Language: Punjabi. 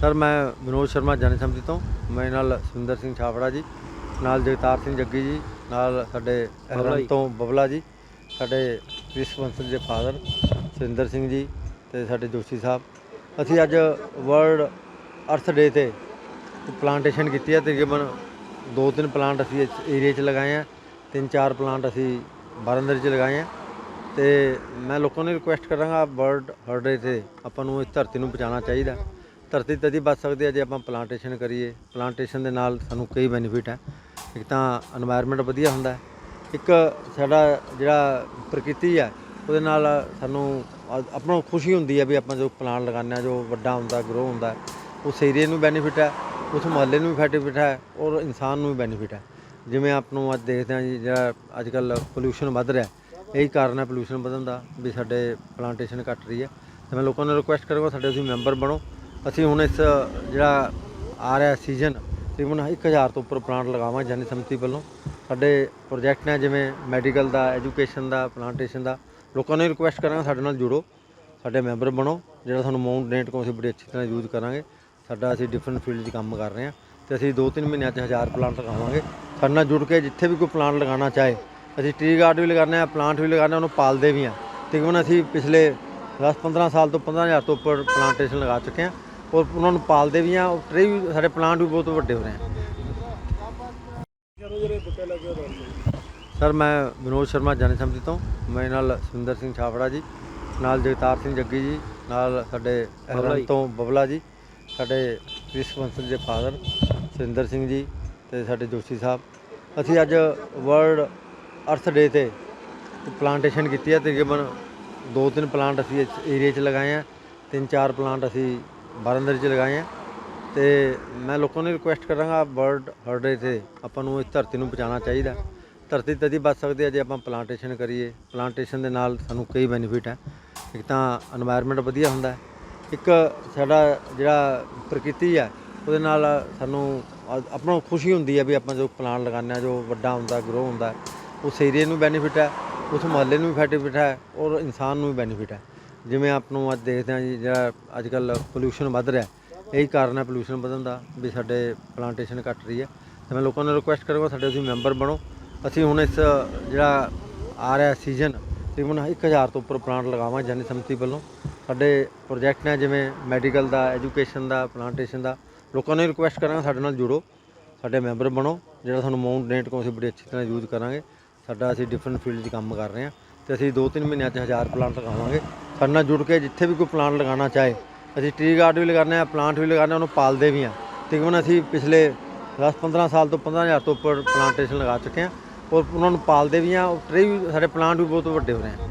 ਸਰ ਮੈਂ ਵਿਨੋਦ ਸ਼ਰਮਾ ਜਨ ਸਮਿਤੀ ਤੋਂ। ਮੇਰੇ ਨਾਲ ਸੁਰਿੰਦਰ ਸਿੰਘ ਛਾਪੜਾ ਜੀ ਨਾਲ ਜਗਤਾਰ ਸਿੰਘ ਜੱਗੀ ਜੀ ਨਾਲ ਸਾਡੇ ਅਹਰਨ ਤੋਂ ਬਬਲਾ ਜੀ ਸਾਡੇ ਕ੍ਰਿਸ ਬੰਸਲ ਦੇ ਫਾਦਰ ਸੁਰਿੰਦਰ ਸਿੰਘ ਜੀ ਤੇ ਸਾਡੇ ਜੋਸ਼ੀ ਸਾਹਿਬ। ਅਸੀਂ ਅੱਜ ਵਰਲਡ ਅਰਥ ਡੇ ਤੇ ਪਲਾਂਟੇਸ਼ਨ ਕੀਤੀ ਹੈ। ਤਕਰੀਬਨ ਦੋ ਤਿੰਨ ਪਲਾਂਟ ਅਸੀਂ ਇਸ ਏਰੀਆ 'ਚ ਲਗਾਏ ਆ ਤਿੰਨ ਚਾਰ ਪਲਾਂਟ ਅਸੀਂ ਬਾਰੰਦਰ 'ਚ ਲਗਾਏ ਆ ਤੇ ਮੈਂ ਲੋਕਾਂ ਨੂੰ ਰਿਕੁਐਸਟ ਕਰਾਂਗਾ ਬਰਡ ਹਰਡੇ ਤੇ ਆਪਾਂ ਨੂੰ ਇਸ ਧਰਤੀ ਨੂੰ ਬਚਾਉਣਾ ਚਾਹੀਦਾ। ਧਰਤੀ ਤਦੀ ਬਚ ਸਕਦੀ ਹੈ ਜੇ ਆਪਾਂ ਪਲਾਂਟੇਸ਼ਨ ਕਰੀਏ। ਪਲਾਂਟੇਸ਼ਨ ਦੇ ਨਾਲ ਸਾਨੂੰ ਕਈ ਬੈਨੀਫਿਟ ਹੈ ਇੱਕ ਤਾਂ এনवायरमेंट ਵਧੀਆ ਹੁੰਦਾ ਇੱਕ ਸਾਡਾ ਜਿਹੜਾ ਪ੍ਰਕਿਰਤੀ ਹੈ ਉਹਦੇ ਨਾਲ ਸਾਨੂੰ ਆਪਣਾ ਖੁਸ਼ੀ ਹੁੰਦੀ ਹੈ ਵੀ ਆਪਾਂ ਜੋ ਪਲਾਨ ਲਗਾਉਂਦੇ ਆ, ਜੋ ਵੱਡਾ ਹੁੰਦਾ ਗਰੋ ਹੁੰਦਾ ਉਸ ਏਰੀਏ ਨੂੰ ਬੈਨੀਫਿਟ ਹੈ ਉਸ ਮੁਹੱਲੇ ਨੂੰ ਵੀ ਬੈਨੀਫਿਟ ਹੈ ਔਰ ਇਨਸਾਨ ਨੂੰ ਵੀ ਬੈਨੀਫਿਟ ਹੈ ਜਿਵੇਂ ਆਪ ਨੂੰ ਅੱਜ ਦੇਖਦੇ ਆ ਜੀ, ਜਿਹੜਾ ਅੱਜ ਕੱਲ ਪੋਲੂਸ਼ਨ ਵੱਧ ਰਿਹਾ ਇਹੀ ਕਾਰਨ ਹੈ ਪੋਲੂਸ਼ਨ ਵਧਣ ਦਾ ਵੀ ਸਾਡੇ ਪਲਾਂਟੇਸ਼ਨ ਘਟ ਰਹੀ ਹੈ। ਤੇ ਮੈਂ ਲੋਕਾਂ ਨੂੰ ਰਿਕੁਐਸਟ ਕਰਾਂਗਾ ਸਾਡੇ ਤੁਸੀਂ ਮੈਂਬਰ ਬਣੋ। ਅਸੀਂ ਹੁਣ ਇਸ ਜਿਹੜਾ ਆ ਰਿਹਾ ਸੀਜ਼ਨ ਤਕਰੀਬਨ 1000 ਤੋਂ ਉੱਪਰ ਪਲਾਂਟ ਲਗਾਵਾਂ ਜਨ ਸਮਿਤੀ ਵੱਲੋਂ। ਸਾਡੇ ਪ੍ਰੋਜੈਕਟ ਨੇ ਜਿਵੇਂ ਮੈਡੀਕਲ ਦਾ ਐਜੂਕੇਸ਼ਨ ਦਾ ਪਲਾਂਟੇਸ਼ਨ ਦਾ, ਲੋਕਾਂ ਨੂੰ ਰਿਕੁਐਸਟ ਕਰਾਂਗਾ ਸਾਡੇ ਨਾਲ ਜੁੜੋ। ਸਾਡੇ ਮੈਂਬਰ ਬਣੋ, ਜਿਹੜਾ ਤੁਹਾਨੂੰ ਮਾਊਂਟ ਡੇਟ ਕਰੋ ਅਸੀਂ ਬੜੀ ਅੱਛੀ ਤਰ੍ਹਾਂ ਯੂਜ਼ ਕਰਾਂਗੇ। ਸਾਡਾ ਅਸੀਂ ਡਿਫਰੈਂਟ ਫੀਲਡ 'ਚ ਕੰਮ ਕਰ ਰਹੇ ਹਾਂ ਤੇ ਅਸੀਂ 2-3 ਮਹੀਨਿਆਂ 'ਚ 1000 ਪਲਾਂਟ ਲਗਾਵਾਂਗੇ। ਸਾਡੇ ਨਾਲ ਜੁੜ ਕੇ ਜਿੱਥੇ ਵੀ ਕੋਈ ਪਲਾਂਟ ਲਗਾਉਣਾ ਚਾਹੇ ਅਸੀਂ ਟ੍ਰੀ ਗਾਰਡ ਵੀ ਲਗਾਉਂਦੇ ਹਾਂ ਪਲਾਂਟ ਵੀ ਲਗਾਉਂਦੇ ਹਾਂ ਉਹਨੂੰ ਪਾਲਦੇ ਵੀ ਹਾਂ। ਤਕਰੀਬਨ ਅਸੀਂ ਪਿਛਲੇ 10-15 ਸਾਲ ਤੋਂ 15000 ਤੋਂ ਉੱਪਰ ਪਲਾਂਟੇਸ਼ਨ ਲਗਾ ਚੁੱਕੇ ਹਾਂ ਔਰ ਉਹਨਾਂ ਨੂੰ ਪਾਲਦੇ ਵੀ ਹਾਂ। ਟ੍ਰੀ ਵੀ ਸਾਡੇ ਪਲਾਂਟ ਵੀ ਬਹੁਤ ਵੱਡੇ ਹੋ ਰਹੇ ਨੇ ਸਰ ਮੈਂ ਵਿਨੋਦ ਸ਼ਰਮਾ ਜਨ ਸਮਿਤੀ ਤੋਂ। ਮੇਰੇ ਨਾਲ ਸੁਰਿੰਦਰ ਸਿੰਘ ਛਾਪੜਾ ਜੀ ਨਾਲ ਜਗਤਾਰ ਸਿੰਘ ਜੱਗੀ ਜੀ ਨਾਲ ਸਾਡੇ ਅਹਰਨ ਤੋਂ ਬਬਲਾ ਜੀ ਸਾਡੇ ਕ੍ਰਿਸ ਬੰਸਲ ਦੇ ਫਾਦਰ ਸੁਰਿੰਦਰ ਸਿੰਘ ਜੀ ਤੇ ਸਾਡੇ ਜੋਸ਼ੀ ਸਾਹਿਬ। ਅਸੀਂ ਅੱਜ ਵਰਲਡ ਅਰਥ ਡੇ ਤੇ ਪਲਾਂਟੇਸ਼ਨ ਕੀਤੀ ਹੈ ਤਕਰੀਬਨ ਦੋ ਤਿੰਨ ਪਲਾਂਟ ਅਸੀਂ ਇਸ ਏਰੀਆ 'ਚ ਲਗਾਏ ਆ, ਤਿੰਨ ਚਾਰ ਪਲਾਂਟ ਅਸੀਂ ਬਾਰੰਦਰ 'ਚ ਲਗਾਏ ਆ। ਤੇ ਮੈਂ ਲੋਕਾਂ ਨੂੰ ਰਿਕੁਐਸਟ ਕਰਾਂਗਾ ਬਰਡ ਹਰਡੇ ਤੇ ਆਪਾਂ ਨੂੰ ਇਸ ਧਰਤੀ ਨੂੰ ਬਚਾਉਣਾ ਚਾਹੀਦਾ। ਧਰਤੀ ਤਦੀ ਬਚ ਸਕਦੇ ਆ, ਜੇ ਆਪਾਂ ਪਲਾਂਟੇਸ਼ਨ ਕਰੀਏ। ਪਲਾਂਟੇਸ਼ਨ ਦੇ ਨਾਲ ਸਾਨੂੰ ਕਈ ਬੈਨੀਫਿਟ ਹੈ ਇੱਕ ਤਾਂ এনवायरमेंट ਵਧੀਆ ਹੁੰਦਾ ਇੱਕ ਸਾਡਾ ਜਿਹੜਾ ਪ੍ਰਕਿਰਤੀ ਆ, ਉਹਦੇ ਨਾਲ ਸਾਨੂੰ ਆਪਣਾ ਖੁਸ਼ੀ ਹੁੰਦੀ ਹੈ ਵੀ ਆਪਾਂ ਜੋ ਪਲਾਂਟ ਲਗਾਉਂਦੇ ਆ, ਜੋ ਵੱਡਾ ਹੁੰਦਾ ਗਰੋ ਹੁੰਦਾ ਉਸ ਏਰੀਏ ਨੂੰ ਬੈਨੀਫਿਟ ਹੈ ਉਸ ਮੁਹੱਲੇ ਨੂੰ ਵੀ ਬੈਨੀਫਿਟ ਹੈ ਔਰ ਇਨਸਾਨ ਨੂੰ ਵੀ ਬੈਨੀਫਿਟ ਹੈ ਜਿਵੇਂ ਆਪ ਨੂੰ ਅੱਜ ਦੇਖਦੇ ਹਾਂ ਜੀ ਜਿਹੜਾ ਅੱਜ ਕੱਲ ਪੋਲੂਸ਼ਨ ਵੱਧ ਰਿਹਾ ਇਹੀ ਕਾਰਨ ਹੈ ਪੋਲੂਸ਼ਨ ਵਧਣ ਦਾ ਵੀ ਸਾਡੇ ਪਲਾਂਟੇਸ਼ਨ ਘਟ ਰਹੀ ਹੈ ਤੇ ਮੈਂ ਲੋਕਾਂ ਨੂੰ ਰਿਕੁਐਸਟ ਕਰੂੰਗਾ ਸਾਡੇ ਤੁਸੀਂ ਮੈਂਬਰ ਬਣੋ ਅਸੀਂ ਹੁਣ ਇਸ ਜਿਹੜਾ ਆ ਰਿਹਾ ਸੀਜ਼ਨ ਤਕਰੀਬਨ 1000 ਤੋਂ ਉੱਪਰ ਪਲਾਂਟ ਲਗਾਵਾਂ ਜਨ ਸਮਿਤੀ ਵੱਲੋਂ ਸਾਡੇ ਪ੍ਰੋਜੈਕਟ ਨੇ ਜਿਵੇਂ ਮੈਡੀਕਲ ਦਾ ਐਜੂਕੇਸ਼ਨ ਦਾ ਪਲਾਂਟੇਸ਼ਨ ਦਾ ਲੋਕਾਂ ਨੂੰ ਰਿਕੁਐਸਟ ਕਰਾਂਗਾ ਸਾਡੇ ਨਾਲ ਜੁੜੋ ਸਾਡੇ ਮੈਂਬਰ ਬਣੋ ਜਿਹੜਾ ਤੁਹਾਨੂੰ ਅਮਾਉਂਟ ਡੋਨੇਟ ਕਰੋ ਅਸੀਂ ਬੜੀ ਅੱਛੀ ਤਰ੍ਹਾਂ ਯੂਜ਼ ਕਰਾਂਗੇ ਸਾਡਾ ਅਸੀਂ ਡਿਫਰੈਂਟ ਫੀਲਡ 'ਚ ਕੰਮ ਕਰ ਰਹੇ ਹਾਂ ਤੇ ਅਸੀਂ 2-3 ਮਹੀਨਿਆਂ 'ਚ 1000 ਪਲਾਂਟ ਲਗਾਵਾਂਗੇ। ਸਾਡੇ ਨਾਲ ਜੁੜ ਕੇ ਜਿੱਥੇ ਵੀ ਕੋਈ ਪਲਾਂਟ ਲਗਾਉਣਾ ਚਾਹੇ, ਅਸੀਂ ਟ੍ਰੀ ਗਾਰਡ ਵੀ ਲਗਾਉਂਦੇ ਹਾਂ ਪਲਾਂਟ ਵੀ ਲਗਾਉਂਦੇ ਹਾਂ, ਉਹਨੂੰ ਪਾਲਦੇ ਵੀ ਹਾਂ। ਤਕਰੀਬਨ ਅਸੀਂ ਪਿਛਲੇ 10-15 ਸਾਲ ਤੋਂ 15000 ਤੋਂ ਉੱਪਰ ਪਲਾਂਟੇਸ਼ਨ ਲਗਾ ਚੁੱਕੇ ਹਾਂ ਔਰ ਉਹਨਾਂ ਨੂੰ ਪਾਲਦੇ ਵੀ ਹਾਂ। ਟ੍ਰੀ ਵੀ ਸਾਡੇ ਪਲਾਂਟ ਵੀ ਬਹੁਤ ਵੱਡੇ ਹੋ ਰਹੇ ਆ